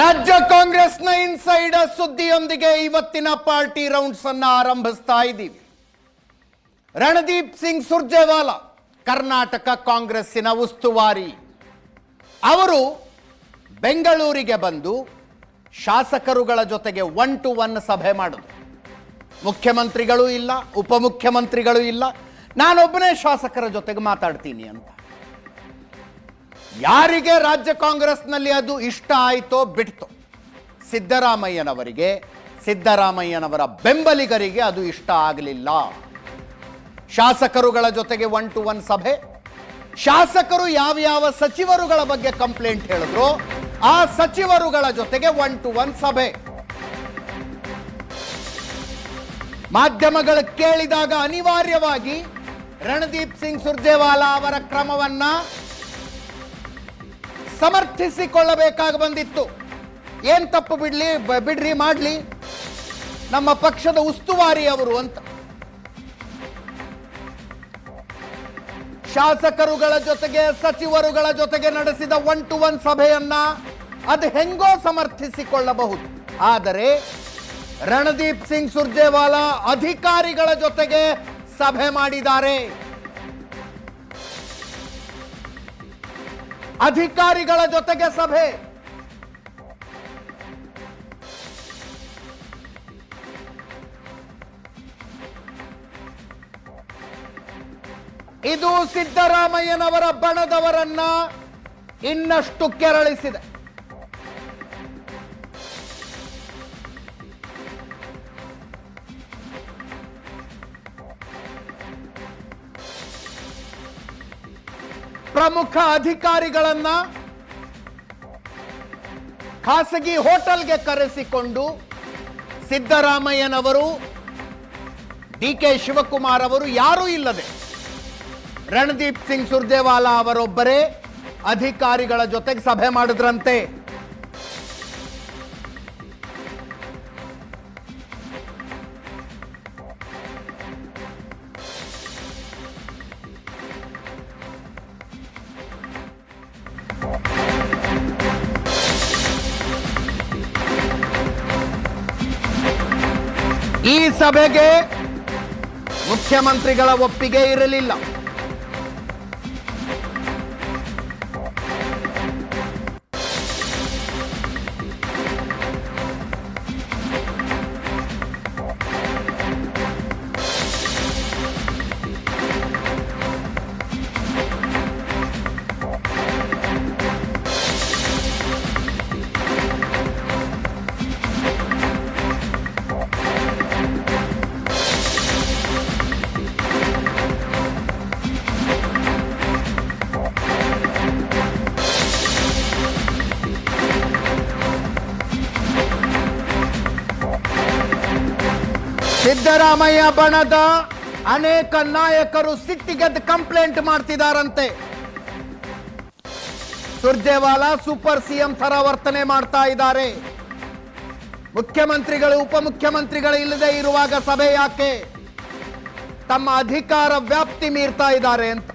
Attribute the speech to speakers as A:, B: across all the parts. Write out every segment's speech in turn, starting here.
A: ರಾಜ್ಯ ಕಾಂಗ್ರೆಸ್ನ ಇನ್ಸೈಡರ್ ಸುದ್ದಿಯೊಂದಿಗೆ ಇವತ್ತಿನ ಪಾರ್ಟಿ ರೌಂಡ್ಸ್ ಅನ್ನ ಆರಂಭಿಸ್ತಾ ಇದ್ದೀವಿ. ರಣದೀಪ್ ಸಿಂಗ್ ಸುರ್ಜೇವಾಲಾ, ಕರ್ನಾಟಕ ಕಾಂಗ್ರೆಸ್ಸಿನ ಉಸ್ತುವಾರಿ. ಅವರು ಬೆಂಗಳೂರಿಗೆ ಬಂದು ಶಾಸಕರುಗಳ ಜೊತೆಗೆ ಒನ್ ಟು ಒನ್ ಸಭೆ ಮಾಡಿದ್ರು. ಮುಖ್ಯಮಂತ್ರಿಗಳು ಇಲ್ಲ, ಉಪಮುಖ್ಯಮಂತ್ರಿಗಳು ಇಲ್ಲ. ನಾನೊಬ್ಬನೇ ಶಾಸಕರ ಜೊತೆಗೆ ಮಾತಾಡ್ತೀನಿ ಅಂತ. ಯಾರಿಗೆ ರಾಜ್ಯ ಕಾಂಗ್ರೆಸ್ನಲ್ಲಿ ಅದು ಇಷ್ಟ ಆಯಿತೋ ಬಿಡ್ತೋ. ಸಿದ್ದರಾಮಯ್ಯನವರಿಗೆ, ಸಿದ್ದರಾಮಯ್ಯನವರ ಬೆಂಬಲಿಗರಿಗೆ ಅದು ಇಷ್ಟ ಆಗಲಿಲ್ಲ. ಶಾಸಕರುಗಳ ಜೊತೆಗೆ ಒನ್ ಟು ಒನ್ ಸಭೆ. ಶಾಸಕರು ಯಾವ್ಯಾವ ಸಚಿವರುಗಳ ಬಗ್ಗೆ ಕಂಪ್ಲೇಂಟ್ ಹೇಳಿದ್ರು, ಆ ಸಚಿವರುಗಳ ಜೊತೆಗೆ ಒನ್ ಟು ಒನ್ ಸಭೆ. ಮಾಧ್ಯಮಗಳು ಕೇಳಿದಾಗ ಅನಿವಾರ್ಯವಾಗಿ ರಣದೀಪ್ ಸಿಂಗ್ ಸುರ್ಜೇವಾಲಾ ಅವರ ಕ್ರಮವನ್ನ ಸಮರ್ಥಿಸಿಕೊಳ್ಳಬೇಕಾಗಿ ಬಂದಿತ್ತು. ಏನ್ ತಪ್ಪು ಬಿಡ್ಲಿ ಬಿಡ್ರಿ, ಮಾಡ್ಲಿ? ನಮ್ಮ ಪಕ್ಷದ ಉಸ್ತುವಾರಿ ಅವರು ಅಂತ. ಶಾಸಕರುಗಳ ಜೊತೆಗೆ, ಸಚಿವರುಗಳ ಜೊತೆಗೆ ನಡೆಸಿದ ಒನ್ ಟು ಒನ್ ಸಭೆಯನ್ನ ಅದು ಹೆಂಗೋ ಸಮರ್ಥಿಸಿಕೊಳ್ಳಬಹುದು. ಆದರೆ, ರಣದೀಪ್ ಸಿಂಗ್ ಸುರ್ಜೇವಾಲಾ ಅಧಿಕಾರಿಗಳ ಜೊತೆಗೆ ಸಭೆ ಮಾಡಿದ್ದಾರೆ. ಅಧಿಕಾರಿಗಳ ಜೊತೆಗೆ ಸಭೆ. ಇದು ಸಿದ್ದರಾಮಯ್ಯನವರ ಬಣದವರನ್ನ ಇನ್ನಷ್ಟು ಕೆರಳಿಸಿದೆ. ಪ್ರಮುಖ ಅಧಿಕಾರಿಗಳನ್ನ ಖಾಸಗಿ ಹೋಟೆಲ್ಗೆ ಕರೆಸಿಕೊಂಡು ಸಿದ್ದರಾಮಯ್ಯನವರು ಡಿ ಕೆ ಶಿವಕುಮಾರ್ ಅವರು ಯಾರೂ ಇಲ್ಲದೆ ರಣದೀಪ್ ಸಿಂಗ್ ಸುರ್ಜೇವಾಲಾ ಅವರೊಬ್ಬರೇ ಅಧಿಕಾರಿಗಳ ಜೊತೆಗೆ ಸಭೆ ಮಾಡಿದ್ರಂತೆ. ಈ ಸಭೆಗೆ ಮುಖ್ಯಮಂತ್ರಿಗಳ ಒಪ್ಪಿಗೆ ಇರಲಿಲ್ಲ. ಸಿದ್ದರಾಮಯ್ಯ ಬಣದ ಅನೇಕ ನಾಯಕರು ಸಿಟ್ಟಿಗೆದ್ದು ಕಂಪ್ಲೇಂಟ್ ಮಾಡ್ತಿದಾರಂತೆ. ಸುರ್ಜೇವಾಲ ಸೂಪರ್ ಸಿಎಂ ತರ ವರ್ತನೆ ಮಾಡ್ತಾ ಇದ್ದಾರೆ. ಮುಖ್ಯಮಂತ್ರಿಗಳು, ಉಪಮುಖ್ಯಮಂತ್ರಿಗಳು ಇಲ್ಲದೆ ಇರುವಾಗ ಸಭೆ ಯಾಕೆ? ತಮ್ಮ ಅಧಿಕಾರ ವ್ಯಾಪ್ತಿ ಮೀರ್ತಾ ಇದ್ದಾರೆ ಅಂತ.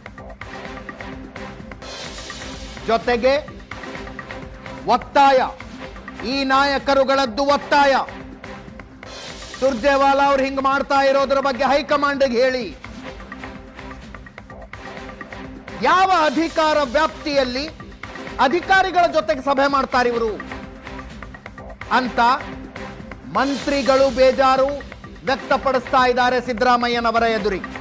A: ಜೊತೆಗೆ ಒತ್ತಾಯ. ಈ ನಾಯಕರುಗಳದ್ದು ಒತ್ತಾಯ. ಸುರ್ಜೇವಾಲಾ ಅವ್ರು ಹಿಂಗ್ ಮಾಡ್ತಾ ಇರೋದ್ರ ಬಗ್ಗೆ ಹೈಕಮಾಂಡ್ಗೆ ಹೇಳಿ. ಯಾವ ಅಧಿಕಾರ ವ್ಯಾಪ್ತಿಯಲ್ಲಿ ಅಧಿಕಾರಿಗಳ ಜೊತೆಗೆ ಸಭೆ ಮಾಡ್ತಾರೆ ಇವರು? ಅಂತ ಮಂತ್ರಿಗಳು ಬೇಜಾರು ವ್ಯಕ್ತಪಡಿಸ್ತಾ ಇದ್ದಾರೆ ಸಿದ್ದರಾಮಯ್ಯನವರ ಎದುರಿಗೆ.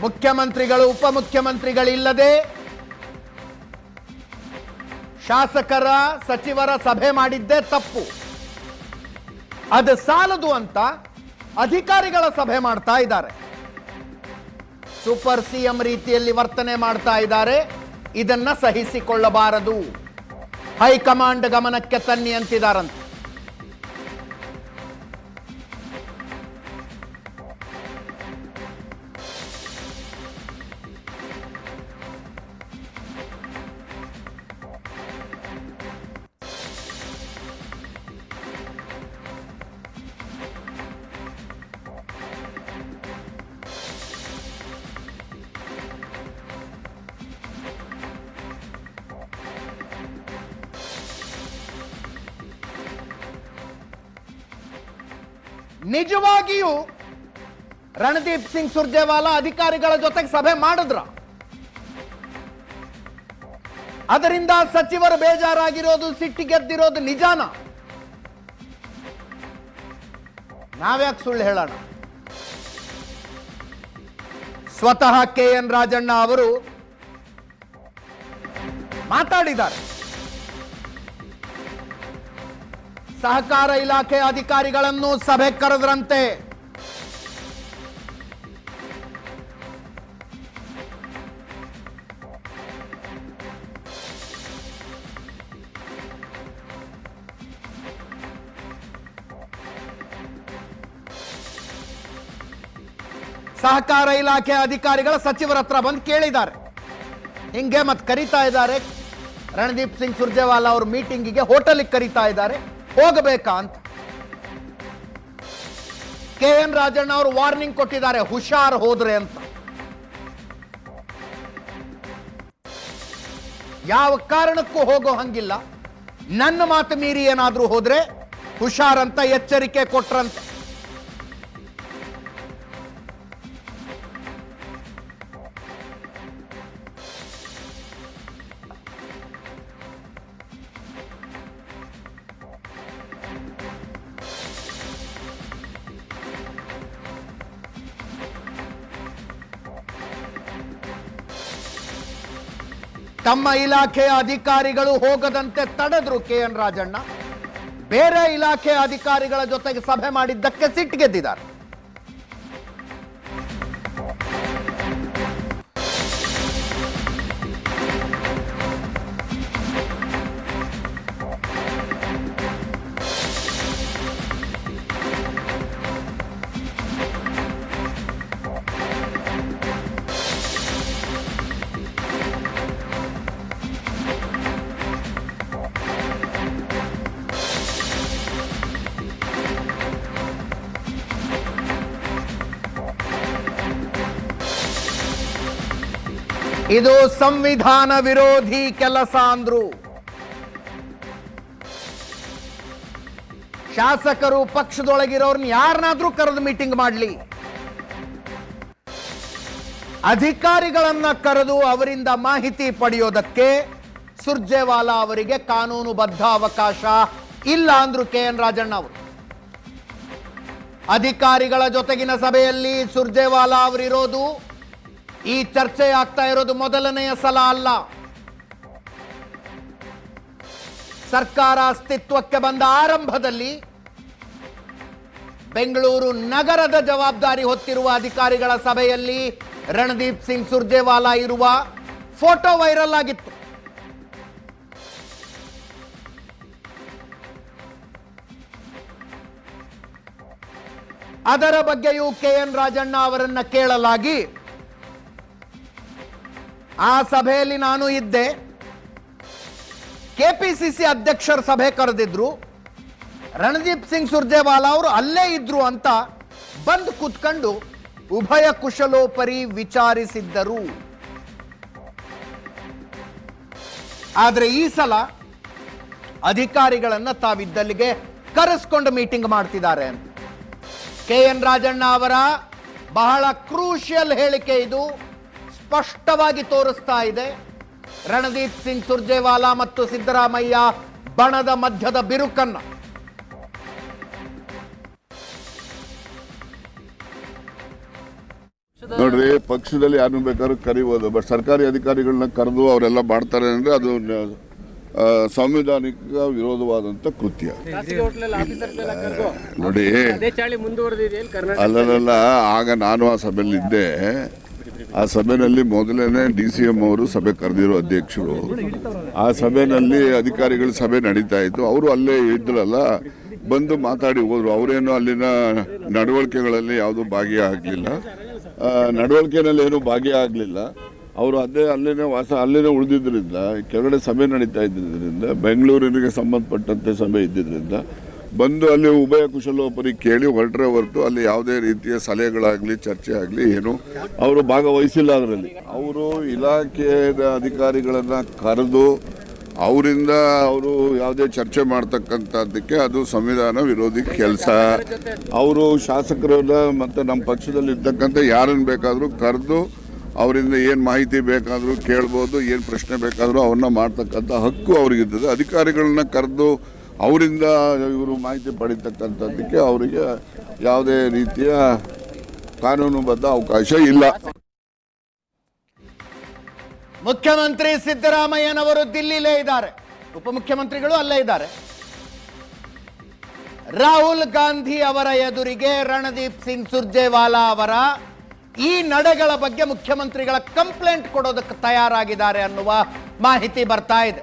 A: ಮುಖ್ಯಮಂತ್ರಿಗಳು, ಉಪಮುಖ್ಯಮಂತ್ರಿಗಳಿಲ್ಲದೆ ಶಾಸಕರ ಸಚಿವರ ಸಭೆ ಮಾಡಿದ್ದೇ ತಪ್ಪು. ಅದು ಸಾಲದು ಅಂತ ಅಧಿಕಾರಿಗಳ ಸಭೆ ಮಾಡ್ತಾ ಇದ್ದಾರೆ. ಸೂಪರ್ ಸಿಎಂ ರೀತಿಯಲ್ಲಿ ವರ್ತನೆ ಮಾಡ್ತಾ ಇದ್ದಾರೆ. ಇದನ್ನ ಸಹಿಸಿಕೊಳ್ಳಬಾರದು. ಹೈಕಮಾಂಡ್ ಗಮನಕ್ಕೆ ತನ್ನಿ ಅಂತಿದಾರಂತೆ. ನಿಜವಾಗಿಯೂ ರಣದೀಪ್ ಸಿಂಗ್ ಸುರ್ಜೇವಾಲಾ ಅಧಿಕಾರಿಗಳ ಜೊತೆಗೆ ಸಭೆ ಮಾಡಿದ್ರ. ಅದರಿಂದ ಸಚಿವರು ಬೇಜಾರಾಗಿರೋದು ಸಿಟ್ಟಿಗೆದ್ದಿರೋದು ನಿಜಾನ? ನಾವ್ಯಾಕೆ ಸುಳ್ಳು ಹೇಳೋಣ? ಸ್ವತಃ ಕೆ ಎನ್ ರಾಜಣ್ಣ ಅವರು ಮಾತಾಡಿದ್ದಾರೆ. ಸಹಕಾರ ಇಲಾಖೆ ಅಧಿಕಾರಿಗಳನ್ನು ಸಭೆ ಕರೆದ್ರಂತೆ. ಸಹಕಾರ ಇಲಾಖೆ ಅಧಿಕಾರಿಗಳ ಸಚಿವರ ಹತ್ರ ಬಂದು ಕೇಳಿದ್ದಾರೆ. ಹಿಂಗೆ ಮತ್ತೆ ಕರೀತಾ ಇದ್ದಾರೆ. ರಣದೀಪ್ ಸಿಂಗ್ ಸುರ್ಜೇವಾಲಾ ಅವ್ರ ಮೀಟಿಂಗಿಗೆ ಹೋಟೆಲ್ಗೆ ಕರೀತಾ ಇದ್ದಾರೆ. ಹೋಗಬೇಕಾ ಅಂತ ಕೆ ಎನ್ ರಾಜಣ್ಣ ಅವರು ವಾರ್ನಿಂಗ್ ಕೊಟ್ಟಿದ್ದಾರೆ, ಹುಷಾರ್ ಹೋದ್ರೆ ಅಂತ. ಯಾವ ಕಾರಣಕ್ಕೂ ಹೋಗೋ ಹಂಗಿಲ್ಲ. ನನ್ನ ಮಾತು ಮೀರಿ ಏನಾದರೂ ಹೋದ್ರೆ ಹುಷಾರ್ ಅಂತ ಎಚ್ಚರಿಕೆ ಕೊಟ್ರಂತೆ. ತಮ್ಮ ಇಲಾಖೆಯ ಅಧಿಕಾರಿಗಳು ಹೋಗದಂತೆ ತಡೆದ್ರು ಕೆ ಎನ್ ರಾಜಣ್ಣ. ಬೇರೆ ಇಲಾಖೆ ಅಧಿಕಾರಿಗಳ ಜೊತೆಗೆ ಸಭೆ ಮಾಡಿದ್ದಕ್ಕೆ ಸಿಟ್ಟಿಗೆದ್ದಿದ್ದಾರೆ ಇದು ಸಂವಿಧಾನ ವಿರೋಧಿ ಕೆಲಸ ಅಂದ್ರು. ಶಾಸಕರು ಪಕ್ಷದೊಳಗಿರೋರ್ನ ಯಾರನ್ನಾದ್ರೂ ಕರೆದು ಮೀಟಿಂಗ್ ಮಾಡಲಿ. ಅಧಿಕಾರಿಗಳನ್ನ ಕರೆದು ಅವರಿಂದ ಮಾಹಿತಿ ಪಡೆಯೋದಕ್ಕೆ ಸುರ್ಜೇವಾಲಾ ಅವರಿಗೆ ಕಾನೂನುಬದ್ಧ ಅವಕಾಶ ಇಲ್ಲ ಅಂದ್ರು ಕೆ ಎನ್ ರಾಜಣ್ಣ ಅವರು. ಅಧಿಕಾರಿಗಳ ಜೊತೆಗಿನ ಸಭೆಯಲ್ಲಿ ಸುರ್ಜೇವಾಲಾ ಅವರಿರೋದು ಈ ಚರ್ಚೆ ಆಗ್ತಾ ಇರೋದು ಮೊದಲನೆಯ ಸಲ ಅಲ್ಲ. ಸರ್ಕಾರ ಅಸ್ತಿತ್ವಕ್ಕೆ ಬಂದ ಆರಂಭದಲ್ಲಿ ಬೆಂಗಳೂರು ನಗರದ ಜವಾಬ್ದಾರಿ ಹೊತ್ತಿರುವ ಅಧಿಕಾರಿಗಳ ಸಭೆಯಲ್ಲಿ ರಣದೀಪ್ ಸಿಂಗ್ ಸುರ್ಜೇವಾಲಾ ಇರುವ ಫೋಟೋ ವೈರಲ್ ಆಗಿತ್ತು. ಅದರ ಬಗ್ಗೆಯೂ ಕೆ ಎನ್ ರಾಜಣ್ಣ ಅವರನ್ನ ಕೇಳಲಾಗಿ ಆ ಸಭೆಯಲ್ಲಿ ನಾನು ಇದ್ದೆ. ಕೆಪಿಸಿಸಿ ಅಧ್ಯಕ್ಷರ ಸಭೆ ಕರೆದಿದ್ರು. ರಣದೀಪ್ ಸಿಂಗ್ ಸುರ್ಜೇವಾಲಾ ಅವರು ಅಲ್ಲೇ ಇದ್ರು ಅಂತ ಬಂದು ಕೂತ್ಕೊಂಡು ಉಭಯ ಕುಶಲೋಪರಿ ವಿಚಾರಿಸಿದ್ದರು. ಆದರೆ ಈ ಸಲ ಅಧಿಕಾರಿಗಳನ್ನ ತಾವಿದ್ದಲ್ಲಿಗೆ ಕರೆಸ್ಕೊಂಡು ಮೀಟಿಂಗ್ ಮಾಡ್ತಿದ್ದಾರೆ ಕೆ ಎನ್ ರಾಜಣ್ಣ ಅವರ ಬಹಳ ಕ್ರೂಷಿಯಲ್ ಹೇಳಿಕೆ ಇದು. ಸ್ಪಷ್ಟವಾಗಿ ತೋರಿಸ್ತಾ ಇದೆ. ರಣದೀಪ್ ಸಿಂಗ್ ಸುರ್ಜೇವಾಲಾ ಮತ್ತು ಸಿದ್ದರಾಮಯ್ಯ ಬಣದ ಮಧ್ಯದ ಬಿರುಕನ್ನ.
B: ನೋಡ್ರಿ ಪಕ್ಷದಲ್ಲಿ ಯಾರು ಬೇಕಾದ್ರೂ ಕರಿಬೋದು. ಬಟ್ ಸರ್ಕಾರಿ ಅಧಿಕಾರಿಗಳನ್ನ ಕರೆದು ಅವರೆಲ್ಲ ಮಾಡ್ತಾರೆ ಅಂದ್ರೆ ಅದು ಸಾಂವಿಧಾನಿಕ ವಿರೋಧವಾದಂತ ಕೃತ್ಯ.
C: ಆಫೀಸರ್ಸ್ ಎಲ್ಲ ಕರೆದು
B: ನೋಡಿ
C: ಅದೇ ಚಾಳಿ ಮುಂದುವರೆದಿದೆ ಇಲ್ಲಿ ಕರ್ನಾಟಕ
B: ಅಲ್ಲಲ್ಲ ಆಗ ನಾನು ಆ ಸಭೆಯಲ್ಲಿ ಇದ್ದೆ ಆ ಸಭೆಯಲ್ಲಿ ಮೊದಲನೇ ಡಿ ಸಿ ಎಂ ಅವರು ಸಭೆ ಕರೆದಿರೋ ಅಧ್ಯಕ್ಷರು. ಆ ಸಭೆಯಲ್ಲಿ ಅಧಿಕಾರಿಗಳ ಸಭೆ ನಡೀತಾ ಇತ್ತು. ಅವರು ಅಲ್ಲೇ ಇದ್ರಲ್ಲ, ಬಂದು ಮಾತಾಡಿ ಹೋದ್ರು. ಅವರೇನು ಅಲ್ಲಿನ ನಡವಳಿಕೆಗಳಲ್ಲಿ ಯಾವುದು ಭಾಗಿಯಾಗಲಿಲ್ಲ ನಡವಳಿಕೆನಲ್ಲಿ ಏನು ಭಾಗಿಯಾಗಲಿಲ್ಲ ಅವರು ಅದೇ ಅಲ್ಲಿನ ವಾಸ, ಅಲ್ಲಿನೇ ಉಳಿದಿದ್ದರಿಂದ ಕೆಳಗಡೆ ಸಭೆ ನಡೀತಾ ಇದ್ದಿದ್ದರಿಂದ, ಬೆಂಗಳೂರಿನಿಗೆ ಸಂಬಂಧಪಟ್ಟಂತೆ ಸಭೆ ಇದ್ದಿದ್ದರಿಂದ ಬಂದು ಅಲ್ಲಿ ಉಭಯ ಕುಶಲೋಪರಿ ಕೇಳಿ ಹೊರಟ್ರೆ ಹೊರತು ಅಲ್ಲಿ ಯಾವುದೇ ರೀತಿಯ ಸಲಹೆಗಳಾಗಲಿ ಚರ್ಚೆ ಆಗಲಿ ಏನು ಅವರು ಭಾಗವಹಿಸಿಲ್ಲ ಅದರಲ್ಲಿ. ಅವರು ಇಲಾಖೆಯ ಅಧಿಕಾರಿಗಳನ್ನು ಕರೆದು ಅವರಿಂದ ಅವರು ಯಾವುದೇ ಚರ್ಚೆ ಮಾಡ್ತಕ್ಕಂಥದ್ದಕ್ಕೆ ಅದು ಸಂವಿಧಾನ ವಿರೋಧಿ ಕೆಲಸ. ಅವರು ಶಾಸಕರನ್ನ ಮತ್ತು ನಮ್ಮ ಪಕ್ಷದಲ್ಲಿ ಇರ್ತಕ್ಕಂಥ ಯಾರನ್ನು ಬೇಕಾದರೂ ಕರೆದು ಅವರಿಂದ ಏನು ಮಾಹಿತಿ ಬೇಕಾದರೂ ಕೇಳ್ಬೋದು, ಏನು ಪ್ರಶ್ನೆ ಬೇಕಾದರೂ ಅವನ್ನ ಮಾಡ್ತಕ್ಕಂಥ ಹಕ್ಕು ಅವ್ರಿಗಿದ್ದದ್ದು. ಅಧಿಕಾರಿಗಳನ್ನ ಕರೆದು ಅವರಿಂದ ಇವರು ಮಾಹಿತಿ ಪಡೀತಕ್ಕಂಥದ್ದಕ್ಕೆ ಅವರಿಗೆ ಯಾವುದೇ ರೀತಿಯ ಕಾನೂನುಬದ್ಧ ಅವಕಾಶ ಇಲ್ಲ.
A: ಮುಖ್ಯಮಂತ್ರಿ ಸಿದ್ದರಾಮಯ್ಯನವರು ದಿಲ್ಲಿಲೇ ಇದ್ದಾರೆ. ಉಪಮುಖ್ಯಮಂತ್ರಿಗಳು ಅಲ್ಲೇ ಇದ್ದಾರೆ. ರಾಹುಲ್ ಗಾಂಧಿ ಅವರ ಎದುರಿಗೆ ರಣದೀಪ್ ಸಿಂಗ್ ಸುರ್ಜೇವಾಲಾ ಅವರ ಈ ನಡೆಗಳ ಬಗ್ಗೆ ಮುಖ್ಯಮಂತ್ರಿಗಳ ಕಂಪ್ಲೇಂಟ್ ಕೊಡೋದಕ್ಕೆ ತಯಾರಾಗಿದ್ದಾರೆ ಅನ್ನುವ ಮಾಹಿತಿ ಬರ್ತಾ ಇದೆ.